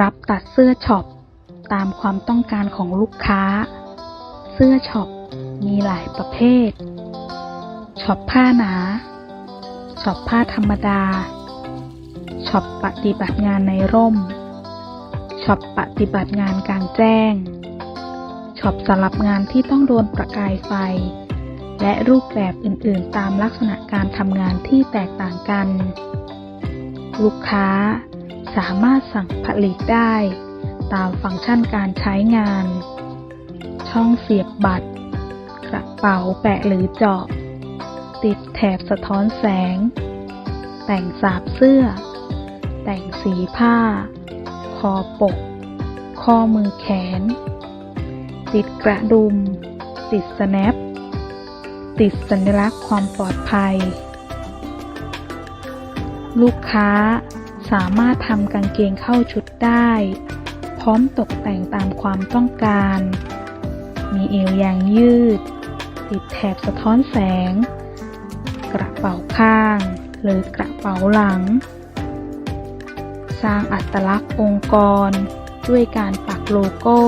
รับตัดเสื้อช็อปตามความต้องการของลูกค้า เสื้อช็อปมีหลายประเภท ช็อปผ้าหนา ช็อปผ้าธรรมดา ช็อปปฏิบัติงานในร่ม ช็อปปฏิบัติงานกลางแจ้ง ช็อปสำหรับงานที่ต้องโดนประกายไฟ และรูปแบบอื่นๆ ตามลักษณะการทำงานที่แตกต่างกัน ลูกค้า สามารถสั่งผลิตได้ ตามฟังก์ชันการใช้งาน ช่องเสียบบัตร กระเป๋าแปะหรือเจาะ ติดแถบสะท้อนแสง แต่งสาบเสื้อ แต่งสีผ้า คอปก ข้อมือแขน ติดกระดุม ติดสแนป ติดสัญลักษณ์ความปลอดภัย ลูกค้า สามารถทำกางเกงเข้าชุดได้ พร้อมตกแต่งตามความต้องการ มีเอวยางยืด ติดแถบสะท้อนแสง กระเป๋าข้าง หรือกระเป๋าหลัง สร้างอัตลักษณ์องค์กร ด้วยการปักโลโก้